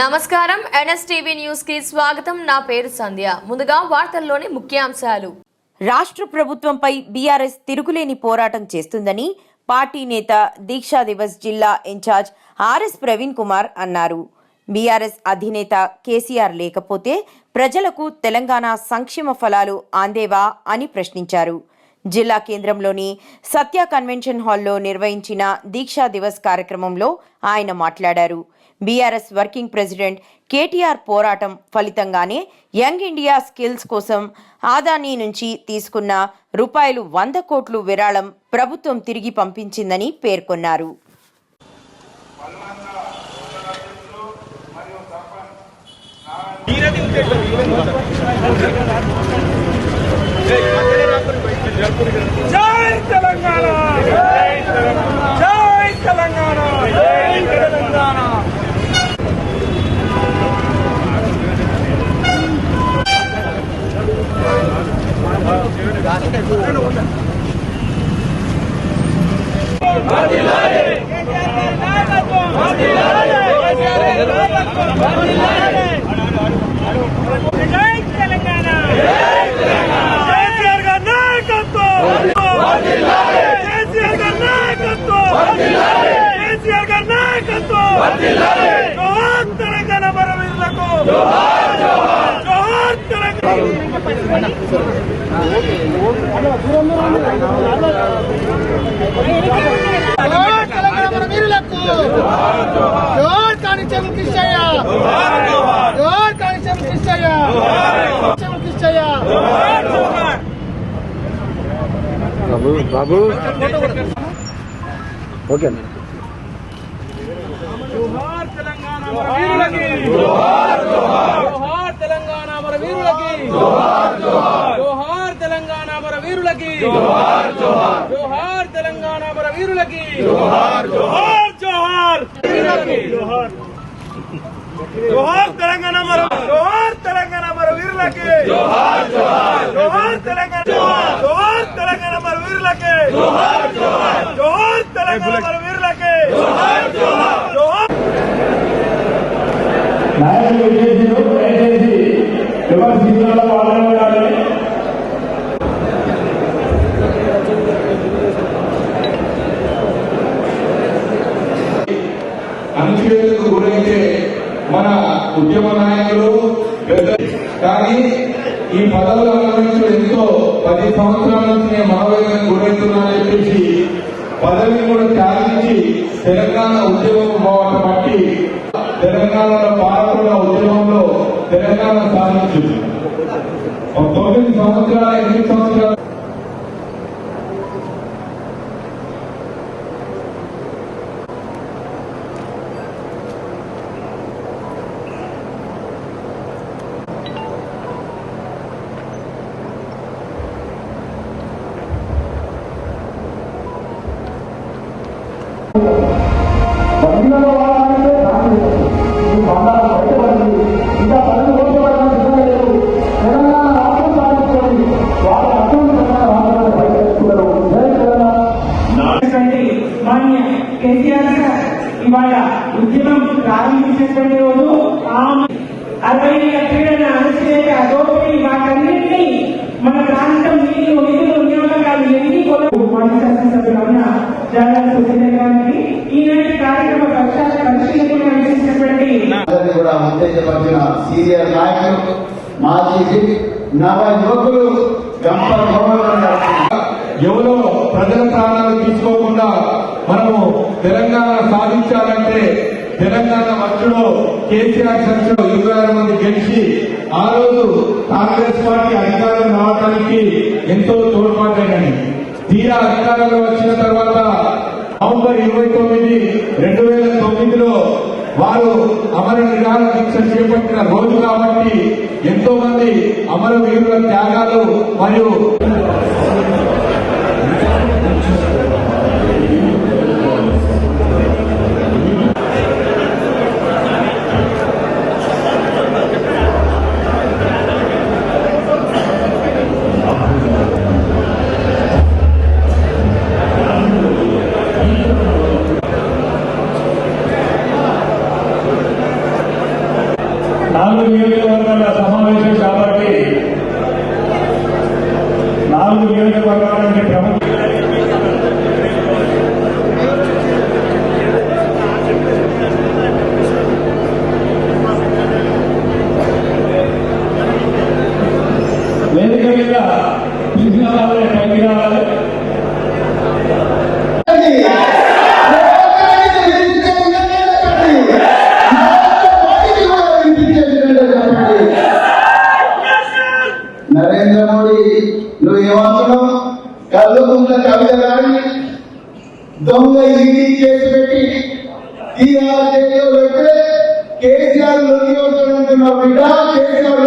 నమస్కారం. ఎన్ఎస్టీవీ న్యూస్కి స్వాగతం. నా పేరు సంధ్య. ముందుగా వార్తల్లోని ముఖ్యాంశాలు. రాష్ట్ర ప్రభుత్వంపై బీఆర్ఎస్ తిరుగులేని పోరాటం చేస్తుందని పార్టీ నేత దీక్షా దివస్ జిల్లా ఇన్ఛార్జ్ ఆర్ఎస్ ప్రవీణ్ కుమార్ అన్నారు. బీఆర్ఎస్ అధినేత కేసీఆర్ లేకపోతే ప్రజలకు తెలంగాణ సంక్షేమ ఫలాలు అందేవా అని ప్రశ్నించారు. జిల్లా కేంద్రంలోని సత్య కన్వెన్షన్ హాల్లో నిర్వహించిన దీక్షా దివస్ కార్యక్రమంలో ఆయన మాట్లాడారు. బీఆర్ఎస్ వర్కింగ్ ప్రెసిడెంట్ కేటీఆర్ పోరాటం ఫలితంగానే యంగ్ ఇండియా స్కిల్స్ కోసం ఆదానీ నుంచి తీసుకున్న రూపాయలు వంద కోట్లు విరాళం ప్రభుత్వం తిరిగి పంపించిందని పేర్కొన్నారు. జై తెలంగాణ! జై తెలంగాణ జై తెలంగాణ జై తెలంగాణ జై తెలంగాణ కేసీఆర్ గారి నాయకత్వం కేసీఆర్ గారి నాయకత్వం కేసీఆర్ గారి నాయకత్వం జోహార్ తెలంగాణ మరవీరులకు తెలంగాణ జోహార్ జోహార్ జోహార్ బాబు బాబు. ఓకే. జోహార్ తెలంగాణ మన వీరులకి జోహార్ జోహార్ తెలంగాణ మన వీరులకి జోహార్ జోహార్ జోహార్ తెలంగాణ మన వీరులకి జోహార్ జోహార్ జోహార్ తెలంగాణ మన వీరులకి జోహార్ జోహార్ జోహార్ వీరులకి జోహార్ జోహార్ తెలంగాణ మన జోహార్ తెలంగాణ మన వీరులకి జోహార్ జోహార్ జోహార్ తెలంగాణ జోహార్ జోహార్ తెలంగాణ మన వీరులకి జోహార్ మన నాయకులు దయచేసి ఎవరి సీట్లలో వాళ్ళని ఉండాలి గురైతే మన ఉద్యమ నాయకులు పెద్ద కానీ ఈ పదవులు అనుభవించడం ఎంతో పది సంవత్సరాల నుంచి నేను మనోవేదనకు గురవుతున్నానని చెప్పేసి పదవిని కూడా త్యాగించి తెలంగాణ ఉద్యోగం పోవటం బట్టి తెలంగాణలో పాల్గొన్న ఉద్యమంలో తెలంగాణ సాధించింది. తొమ్మిది సంవత్సరాల కేసీఆర్ సార్ ఇవాళ ఉద్యమం ప్రారంభించినటువంటి రోజు అరవై క్రీడన అణచివేత దోపిడీ వాటన్నింటినీ మన ప్రాంతం నీళ్ళు నిధులు నియామకాలు ఎన్ని కొరకు మాజీ శాసనసభ్యులు అన్న జాగ్రత్త సుధీర్ గారికి ఈనాటి కార్యక్రమ పక్షాల పరిశీలకులు అందించినటువంటి కూడా ఉత్తేజపరిచిన సీనియర్ నాయకులు మాజీ విప్ నవ యువకులు గారు ఎవరో ప్రజల ప్రాణాలు తీసుకోకుండా తెలంగాణ మధ్యలో కేసీఆర్ సంఖ్యలో ఇరవై ఆరు మంది గెలిచి ఆ రోజు కాంగ్రెస్ పార్టీ అధికారం రావడానికి ఎంతో తోడ్పడ్డాయని తీరా అధికారంలో వచ్చిన తర్వాత నవంబర్ ఇరవై తొమ్మిది రెండు వేల తొమ్మిదిలో వారు అమర నిరాహార దీక్ష చేపట్టిన రోజు కాబట్టి ఎంతో మంది అమరవీరుల త్యాగాలు మరియు కేసీఆర్ లొంగి ఉంటాడంటున్నావు బిడ్డ కేసీఆర్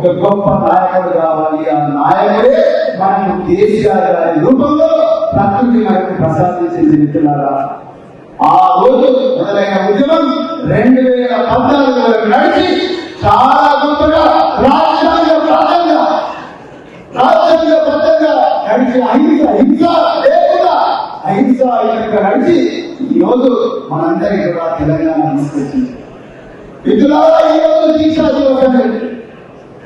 ఒక గొప్ప నాయకుడు కావాలి ఆ నాయకుడే మనకు కేసీఆర్ గారి రూపంలో ప్రకృతి మనకు ప్రసాదించింది మిత్రులారా. ఆ రోజు మొదలైన ఉద్యమం రెండు వేల పద్నాలుగు వరకు నడిచి చాలా గొప్పగా రాజ్యాంగ రాజ్యాంగ బద్ధంగా నడిచి అహింస హింస లేకుండా అహింస అహింసగా నడిచి ఈ రోజు మనందరికీ కూడా తెలంగాణ తీసుకొచ్చింది మిత్రులారా ఈ రోజు దీక్షా దివసం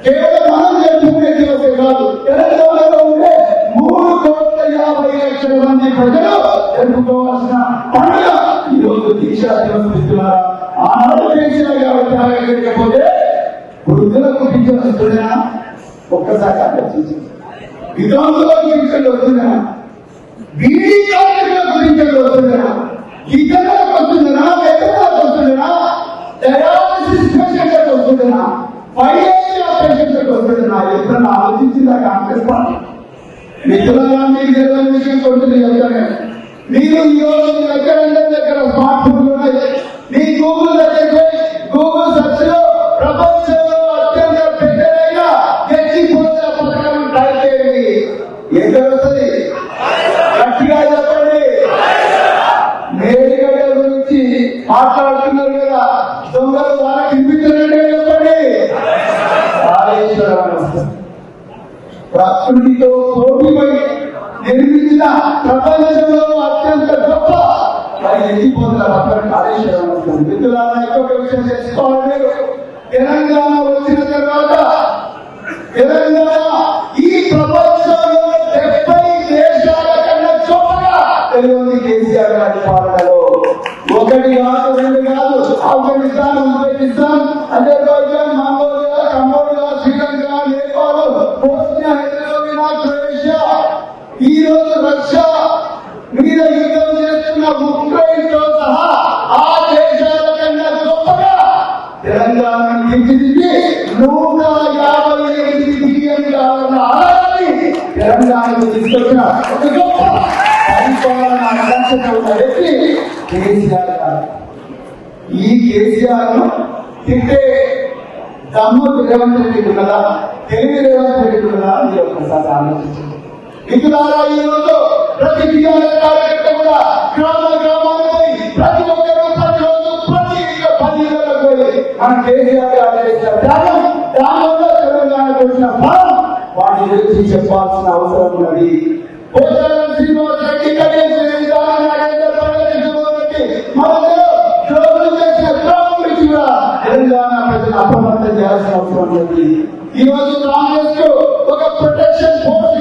కేవలం మనం చేసుకునే దివసే కాదు తెలంగాణలో ఉండే మూడు కోట్ల యాభై లక్షల మంది ప్రజలు జరుపుకోవాల్సిన పండుగ ఈ దీక్షా దివసం ఇస్తున్నారా? ఆనాడు కేసీఆర్ గారు త్యాగం వృద్ధులకు పింఛన్ వస్తుందా ఒక్కసారి ఆలోచించండి. విధానంలో పింఛన్లు వస్తుందా బీడీ వస్తుందా ఇతరులకు వస్తుందా వస్తుందా డయాలసిస్ పేషెంట్లకు వస్తుందా పేషెంట్లకు వస్తుందా ఎప్పుడన్నా ఆలోచించిందా కాంగ్రెస్ పార్టీ. మిత్రులారా మీకు తెలియని విషయం కొడుతుంది చెప్తాను మీరు ఈ రోజు ఎక్కడంటే దగ్గర స్మార్ట్ ఫోన్లు ఉన్నాయి. మీ గూగుల్ దగ్గరికి గూగుల్ సెర్చ్లో ప్రపంచంలో అత్యంత పెద్దదైన వ్యక్తి ఎత్తిపోతల పథకం టైప్ చేయండి. ఎంత వస్తుంది? గట్టిగా చెప్పండి. మేడిగడ్డ గురించి మాట్లాడుతున్నారు కదా దొంగలు వాళ్ళకి వినిపించండి చెప్పండి కాళేశ్వరం వస్తుంది ప్రకృతితో పోటీపై నిర్మించిన ప్రపంచంలో అత్యంత గొప్ప మరి ఎత్తిపోతున్న పక్కన కాళేశ్వరం మిత్రులారా ఇంకొక విషయం తెలుసుకోవాలి. తెలంగాణ వచ్చిన తర్వాత తెలంగాణ ఉక్రెయిన్ సహా ఆ దేశాల కన్నా గొప్పగా తెలంగాణ తీర్చిదిద్ది నూట యాభై ఎనిమిది బిలియన్ డాలర్ల ఆదాయాన్ని తెలంగాణకు తీసుకొచ్చిన ఒక గొప్ప పరిపాలన దక్షత ఉన్న వ్యక్తి కేసీఆర్ గారు. ఈ కేసీఆర్ను తిట్టే దమ్ము రేవంత్ రెడ్డి ఉన్నదా? తెలివి రేవంత్ రెడ్డి ఉన్నదా? మీరు ఒక్కసారి ఆలోచించండి మిత్రులారా ఈ రోజు ప్రతి టీఆర్ఎస్ కార్యకర్త కూడా గ్రామ గ్రామ మన కేసీఆర్ గారు త్యాగం దానివల్ల తెలంగాణకు వచ్చిన ఫలం వాటి గురించి చెప్పాల్సిన అవసరం ఉన్నది. పోచారం శ్రీనివాస్ రెడ్డి మధ్యలో చేసిన ద్రోహం కూడా తెలంగాణ ప్రజలు అప్రమత్తం చేయాల్సిన అవసరం ఉన్నది. ఈ రోజు కాంగ్రెస్కు ఒక ప్రొటెక్షన్ ఫోర్స్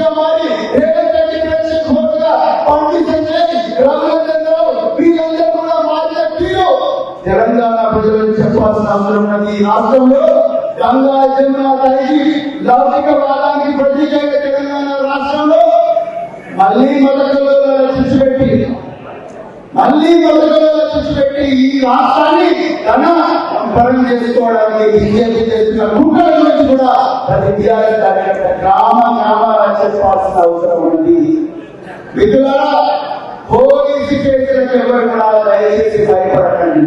రాష్ట్రంలో గంగా జమున తల్లి లౌకిక వాదానికి ప్రతీకగా తెలంగాణ రాష్ట్రంలో మళ్ళీ మొదటిలో పెట్టి మళ్ళీ మొదటిలో పెట్టి ఈ రాష్ట్రాన్ని తన పరం చేసుకోవడానికి బీజేపీ చేస్తున్న కుట్ర గురించి కూడా ప్రతి విద్యార్థి గ్రామ గ్రామాల చెప్పాల్సిన అవసరం ఉంది మిత్రులారా పోలీసు కేసులకు ఎవరు కూడా దయచేసి భయపడకండి.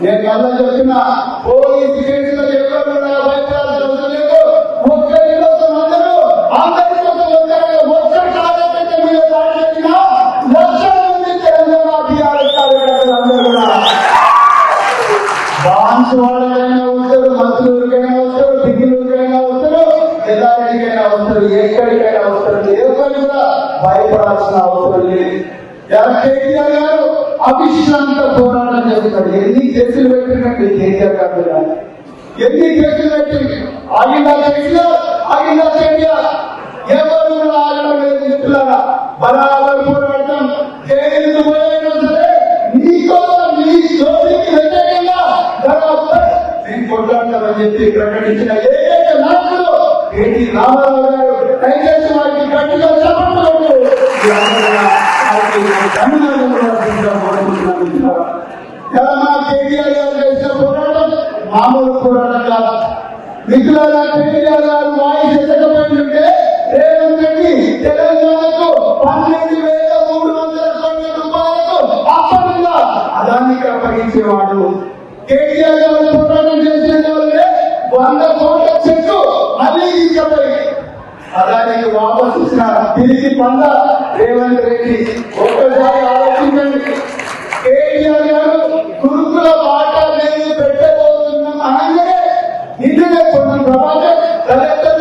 నేను మళ్ళా చెప్తున్నా భయపడాల్సిన అవసరం లేదు ఇలా కేటీఆర్ గారు అవిశ్రాంత పోరాటం చేస్తున్నాడు ఎన్ని కేసులు పెట్టినట్టు కేటీఆర్ గారు ఎన్ని కేసులు పెట్టి ఆగిందా కేసీఆర్ ఆగిందా కేటీఆర్ ఎవరు కూడా ఆగడం లేదు మిత్రులారా. బరాబర్ పోరాటం జైలు పోయినా సరే నీకోసం నీ జోలికి వ్యతిరేకంగా బరాబర్ నేను కొట్లాడతామని చెప్పి ప్రకటించిన ఏకైక నాయకుడు ఎన్టీ రామారావు గారు. దయచేసి వారికి గట్టిగా చెప్పండి తెలంగాణ కేటీఆర్ గారు చేసిన పోరాటం మామూలు పోరాటం కాదు. మిత్రులారా కేటీఆర్ గారు వాయిస్ ఎత్తకపోయిందంటే రేవంత్ రెడ్డి తెలంగాణకు పన్నెండు వేల మూడు వందల కోట్ల రూపాయలకు అప్పనంగా అదానికి అప్పగించేవాడు కేటీఆర్ గారు పోరాటం చేసిన వంద కోట్ల చెట్టు మళ్ళీ తీసుకుపోయి అలాగే వాపసు ఇచ్చిన తిరిగి పంద రేవంత్ రెడ్డి. ఒక్కసారి ఆలోచించండి. కేటీఆర్ గారు గురుకుల పాట నేను పెట్టబోతున్నాం అనగానే నిన్ననే కొన్ని ప్రభాకర్ కలెక్టర్